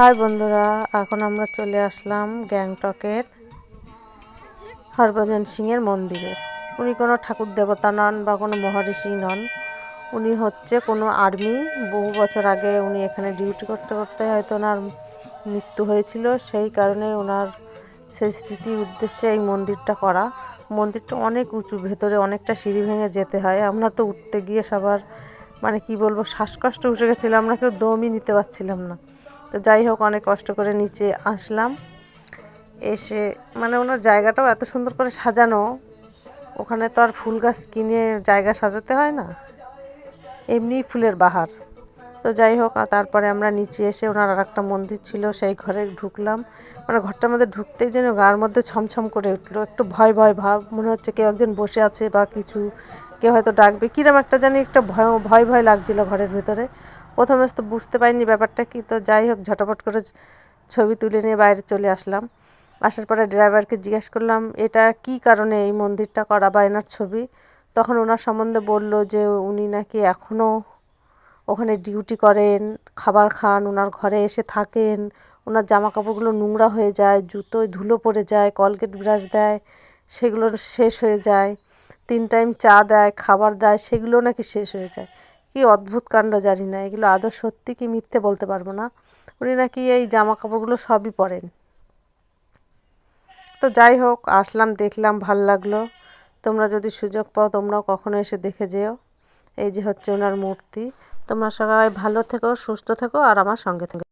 High বন্ধুরা, এখন আমরা চলে আসলাম গ্যাংটকের হরভজন সিংয়ের মন্দিরে। উনি কোনো ঠাকুর দেবতা নন বা কোনো মহর্ষি নন। উনি হচ্ছে কোনো আর্মি। বহু বছর আগে উনি এখানে ডিউটি করতে করতে হয়তো ওনার মৃত্যু হয়েছিল। সেই কারণে ওনার সেই স্মৃতির উদ্দেশ্যে এই মন্দিরটা করা। মন্দিরটা অনেক উঁচু, ভেতরে অনেকটা সিঁড়ি ভেঙে যেতে হয়। আমরা তো উঠতে গিয়ে সবার মানে কি বলব, শ্বাসকষ্ট উঠে গেছিল আমরা কেউ দমই নিতে পারছিলাম না। তো যাই হোক, অনেক কষ্ট করে নিচে আসলাম। এসে মানে ওনার জায়গাটাও এত সুন্দর করে সাজানো, ওখানে তো আর ফুল গাছ কিনে জায়গা সাজাতে হয় না, এমনি ফুলের বাহার। তো যাই হোক তারপরে আমরা নিচে এসে ওনার আর একটা মন্দির ছিল, সেই ঘরে ঢুকলাম। মানে ঘরটার মধ্যে ঢুকতেই যেন গার মধ্যে ছমছম করে উঠল, একটু ভয় ভয় ভাব, মনে হচ্ছে কেউ একজন বসে আছে বা কিছু, কেউ হয়তো ডাকবে, কিরম একটা জানি একটা ভয় ভয় ভয় লাগছিল ঘরের ভেতরে। প্রথমে তো বুঝতে পারিনি ব্যাপারটা কি, তো যাই হোক ঝটপট করে ছবি তুলে নিয়ে বাইরে চলে আসলাম। আসার পরে ড্রাইভারকে জিজ্ঞেস করলাম, এটা কি কারণে এই মন্দিরটা করা বা এনার ছবি? তখন ওনার সম্বন্ধে বলল যে উনি নাকি এখনও ওখানে ডিউটি করেন, খাবার খান ওনার ঘরে এসে থাকেন ওনার জামা কাপড়গুলো নোংরা হয়ে যায়, জুতোয় ধুলো পড়ে যায়, কলগেট ব্রাশ দেয়, সেগুলো শেষ হয়ে যায়, তিন টাইম চা দেয়, খাবার দেয়, সেগুলো নাকি শেষ হয়ে যায়। কি অদ্ভুত কাণ্ড জানি না, এগুলো আদৌ সত্যি কি মিথ্যে বলতে পারব না। উনি নাকি এই জামা কাপড়গুলো সবই পরেন। তো যাই হোক, আসলাম, দেখলাম, ভালো লাগল। তোমরা যদি সুযোগ পাও, তোমরাও কখনো এসে দেখে যেও। এই যে হচ্ছে ওনার মূর্তি। তোমরা সবাই ভালো থেকো, সুস্থ থেকো, আর আমার সঙ্গে থেকো।